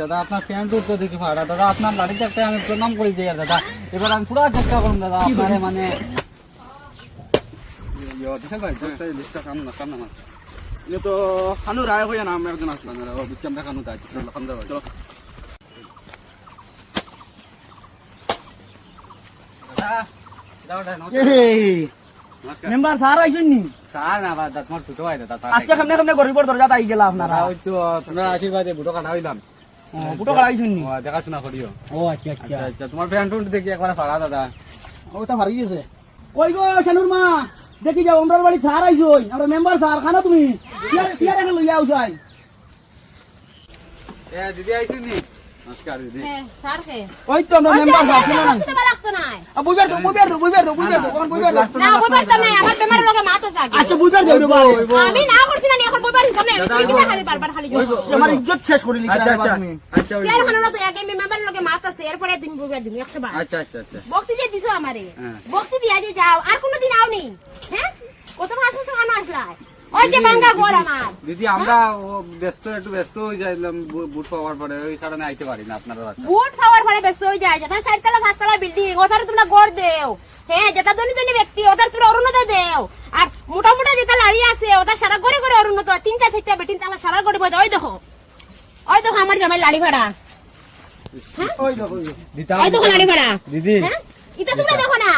দাদা আপনার প্যান্ট উঠতে দেখি ভাড়া। দাদা আপনার লাড়িতে একটা আমি প্রণাম করে দিই আর দাদা। এবার আমি পুরো চেষ্টা করুন দাদা আপনারে মানে হ্যাঁ। আজকে সামনে সামনে গরিবর দরজা আই গেলাম আপনারা ওই তো তোমরা আশীর্বাদে বুটো কাটা হইলাম। দেখাশোনা করিও। ও আচ্ছা আচ্ছা। আচ্ছা তোমার প্যান্ট উঠ দেখি একবার ফাড়া দাদা। ওটা ভারি গেছে। কই গো শানুর মা? দেখি যাও আমরার বাড়ি স্যার আইছই আমরা মেম্বার স্যার খানা তুমি। সিয়ার সিয়ার এখানে লইয়া আউছাই এ দিদি আইছি নি? নমস্কার দিদি। হ্যাঁ, স্যারকে। ওই তো আমরা মেম্বার স্যার শুনো না বসতে দেওয়া লাগতো না। আ বুইবার দাও বুইবার দাও বুইবার দাও বুইবার দাও কোন বুইবার দাও। না, বইবার তো নাই, আমার বেমারের লগে মাত আছে আচ্ছা বুইবার দাও রে বাবা আমি না করছি না, এখন আমার ইজ্জত শেষ করে লিখা আচ্ছা আচ্ছা আচ্ছা চেয়ার খানোর তো আগে আমি মেম্বারের লগে মাত আছে, এরপরে তুমি বইবার দিবি, একশো বার। আচ্ছা আচ্ছা আচ্ছা বক্তি যে দিছো আমারে, হ্যাঁ। বক্তি দিয়া যে যাও, আর কোনোদিন আওনি। হ্যাঁ? কত পাঁচ বছর কেন আসলাই? ওই যে ভাঙ্গা ঘর আমার। দিদি আমরা ব্যস্ত একটু ব্যস্ত হয়ে যাইলাম বুট পাওয়ার পরে ওই কারণে আইতে পারি না আপনার বুট খাওয়ার পরে ব্যস্ত হয়ে যায় যেটা চারতলা পাঁচতলা বিল্ডিং ওটার তোমরা গড় দেও হ্যাঁ যেটা ধনী ধনী ব্যক্তি ওটার তোমরা অরুণোদয় দেও আর মোটা মোটা যেটা লাড়ি আছে ওটার সারা করে করে অরুণোদয় তিনটা চারটা বেটিন তালা সারা করে বই ওই দেখো। ওই দেখো আমার জামাই লাড়ি ভাড়া। ওই দেখো ওই দেখো। ওই দেখো লাড়ি ভাড়া। দিদি। হ্যাঁ? এটা তোমরা দেখো না।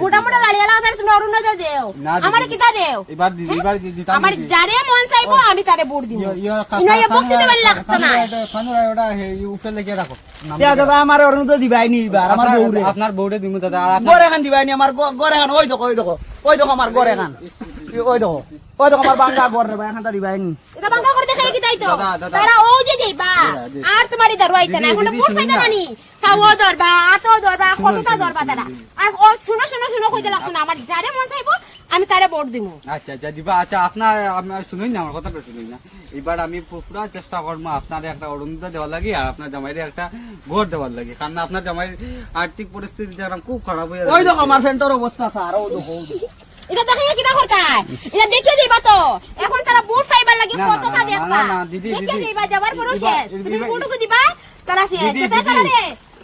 মোটা মোটা লাড়ি আলা ওটার তোমরা অরুণোদয় দেও। আমার কিতা দেও? এবার দিদি এবার দি- দিতাম আমার দিদি। যারে মন চাইব আমি তারে বুট দিব ইনা ইয়ে খানু- বক্তি দেবার লাগতো না। খানু খানু রায় ওটা হে, উপরে লেগে রাখো। দাদা আমার অরুণোদয় দিবাই নি এবার আমার বউরে। আপনার বউরে দিমু দাদা আর গড় এখান দিবাই নি আমার গ- গড় এখান ওই দেখো ওই দেখো ওই দেখো আমার গড় এখান ওই দেখো ওই দেখো আমার বাঙ্গা গড় রে ভাই এখানটা দিবাই নি এটা বাঙ্গা করে দেখাই কি তাই তো? দাদা, দাদা। তারা ও যে যাইবা দিদি। আর তোমার ইদার হইতে না দিদি, এখন দিদি, বুট শুনুন পাইতা না। নানি খাওয়া দরবা আতো দরবা কতটা দরবা তারা? আর ও শুনো শুনো শুনো কইতে লাগতো না আমার যারে মন চাইব আমি তারে ভোট আচ্ছা আচ্ছা দিবা আচ্ছা আপনার আপনার শুনুন না আমার কথাটা শুনুন না। এবার আমি পুরা চেষ্টা করব আপনার একটা অরুণোদয় দেওয়ার লাগে আর আপনার জামাইরে একটা ঘর দেওয়ার লাগে। কারণ আপনার জামাইয়ের আর্থিক পরিস্থিতি যেরকম খুব খারাপ হয়ে ওই দেখো আমার ফ্রেন্ডটার অবস্থা স্যার ওই দেখো। এটা দেখাই কিটা করতাই এটা যাইবা তো। এখন তারা বুট পাইবার লাগি না, না, দেখবা। না, না, দেখিয়ে দিদি। যাইবা যাবার পরও শেষ। তুমি দিবা, বুটুকু দিবা তারা শেষ। যেটা তারা রে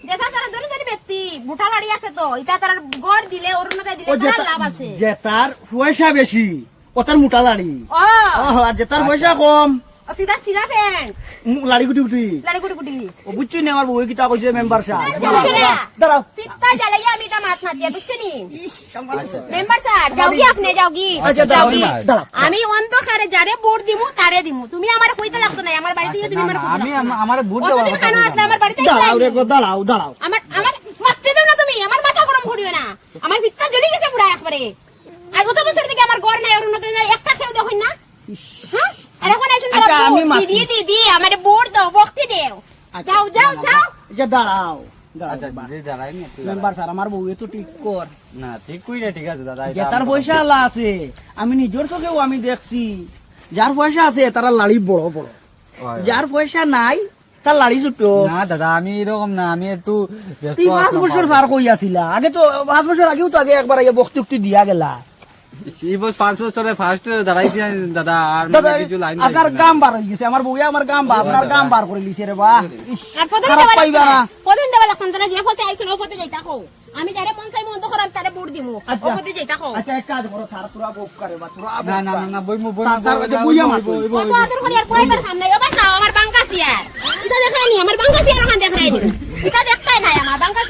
যেটা তারা ব্যক্তি। বুটা লাড়ি আছে তো। এটা তারা গড় দিলে অরুণোদয় দিলে ও তারা লাভ আছে। জেতার পয়সা বেশি ওটার মোটা লাড়ি। ও। ও আর জেতার পয়সা কম। ও সিধা ফ্যান লাড়ি গুটি গুটি। লাড়ি গুটি গুটি। ও বুঝছি না আমার বউ কিতা কইছে মেম্বার সাহেব দাঁড়াও পিত্তা জ্বালাইয়া আমি এটা মাছ মাছ দিয়া বুঝছি নি? মেম্বার স্যার যাও আপনি যাও আচ্ছা। আমি অন্ধকারে যারে ভোট দিমু তারে দিমু। তুমি আমার কইতে লাগতো না আমার বাড়িতে তুমি আমার আমি আমার কেন আসলে আমার বাড়িতে দাঁড়াও রে দাঁড়াও দাঁড়াও। আমার আমার মারতে দাও না তুমি আমার মাথা গরম করিও না। আমার পিত্তা জ্বলে গেছে পুরা একবারে। আর গত বছর থেকে আমার ঘর নাই অরুণত নাই একটা খেয়ে দেখুন না। আমি দিদি দিদি আমার দাও দেও। যাও যাও যাও দাঁড়াও নিজের চোখেও আমি দেখছি। যার পয়সা আছে তারা লাড়ি বড় বড়। যার পয়সা নাই তার লাড়ি ছোট। না দাদা আমি এরকম না আমি একটু তুই পাঁচ। বছর স্যার কই আসিলা আগে তো পাঁচ বছর আগেও তো আগে একবার আগে বক্তি উক্তি দিয়া গেলা। এই পাঁচ বছরে ফার্স্ট দাঁড়াইছি আমি দাদা আর দাদা মানে কিছু লাইন আপনার গাম বার হয়ে গেছে আমার বউয়া আমার গাম বার আপনার গাম বার করে লিছে রে বা। ইস, আর প্রথম খারাপ পাইবা না। প্রথম দেওয়া লাগতো তারা যে পথে আইছিল ও পথে যাইতা কো আমি যারে চাইব করাম তারে ভোট দিমু ও আচ্ছা। যাইতা কো আচ্ছা এক কাজ করো স্যার তোরা বক করে বা তোরা না না না না বইমু বইমু স্যার, স্যার, বইয়া মার, বইমু, বইমু, তো আদর করি আর কয়বার খাম ও বাসা আমার বাঙ্কা সিয়ার এটা দেখাইনি আমার বাঙ্কা সিয়ার ওখান দেখাই নি এটা দেখতাই না,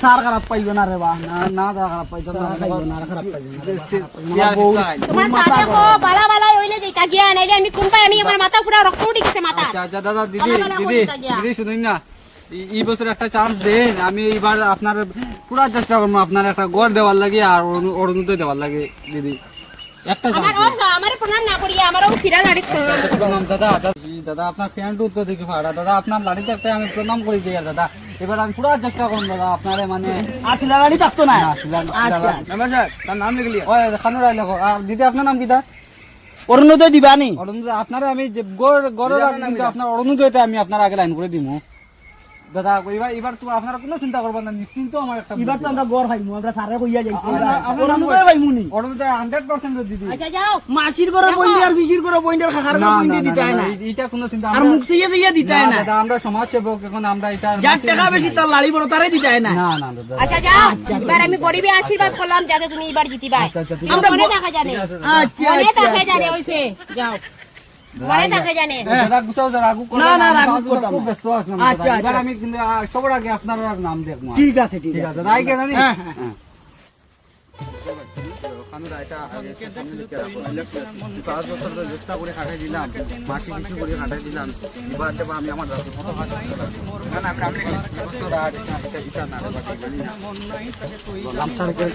বইমু, বইমু, বর্দা, বইমু, বইমু, বর্দা, বড়, বড়, বর্দা, বইমু, বইমু। কয়বার খাম নাই কয়বার খাম নাই স্যার কয়বার খাম নাই স্যার কয়বার স্যার কয়বার তুমি তো কিতা করলা এগো? আমার ইজ্জত সার খারাপ পাইবে না রে বা না, না, দাদা, খারাপ পাইতাম না, পাইবে না খারাপ পাইবে না সে- চেয়ার কিছু লাগাই। তোমার সাথে কো বালা বালা হইলে যাইতা গিয়া নাইলে আমি কোনপাই আমি আমার মাথা পুরা রক্ত উঠে গেছে মাথা আচ্ছা, আচ্ছা, দাদা, দিদি, বালা বালা দিদি, বলিতা গিয়া। দিদি, শুনুন না। এই- এই বছর একটা চান্স দেন আমি এইবার আপনার পুরা চেষ্টা করব আপনার একটা গড় দেওয়ার লাগে আর অরুণ- অরুণোদয় দেওয়ার লাগে দিদি একটা আমার চান্স ও আমার প্রণাম না করিয়া আমার ও সিরা লাড়ি প্রণাম দাদা দাদা জি, দাদা আপনার প্যান্ট উত্তর দেখি ফাড়া দাদা আপনার লাড়িতে একটা আমি প্রণাম করে দিই আর দাদা এবার আমি পুরো চেষ্টা করুন দাদা আপনারে মানে আর সিলাগাড়ি থাকতো না। আচ্ছা। তার নাম লিখলি ওই খানুর আইলে আর দিদি আপনার নাম কি অরুণোদয় দিবা নি অরুণোদয় আপনারা আমি গড় গড়ের আপনার অরুণোদয়টা আমি আপনার আগে লাইন করে দিব দাদা এবার এবার তো আপনারা কোনো চিন্তা করবেন না নিশ্চিন্ত আমার একটা এবার তো আমরা গড় পাইমু আমরা সারে কইয়া যাই আমরা- আমরা- অরুণোদয় পাইমু নি। অরুণোদয় হান্ড্রেড পার্সেন্ট দিদি আচ্ছা যাও। মাসির করে দেখো। আর ফিসির করে পয়েন্ট আর খাখার করে পয়েন্ট দিতে হয় না এটা কোনো চিন্তা আর মুখ সিয়ে সিয়ে দিতে হয় না, না। দাদা আমরা সমাজ সেবক এখন আমরা এটা যার টাকা বেশি তার লাড়ি বড় তারাই দিতে হয় না। না না দাদা। আচ্ছা যাও। এবার আমি গরিবে আশীর্বাদ করলাম যাতে তুমি এবার জিতিবা আচ্ছা, আচ্ছা, আমরা মনে দেখা জানে আচ্ছা মনে আচ্ছা দেখা জানে হইছে। যাও। মনে দেখা জানে দাদা গুছাও যা রাগু না, না, রাগু করতাম খুব ব্যস্ত আছি আচ্ছা, এবার আচ্ছা। আমি কিন্তু সবার আগে আপনার নাম দেখব ঠিক আছে ঠিক আছে আছে রাই কে হ্যাঁ, হ্যাঁ। হ্যাঁ। পাঁচ বছর ধরে চেষ্টা করে খাটাই দিলাম মাসি কিছু করে খাটাই দিলাম এবার দেবো আমি আমার। লামসার করে।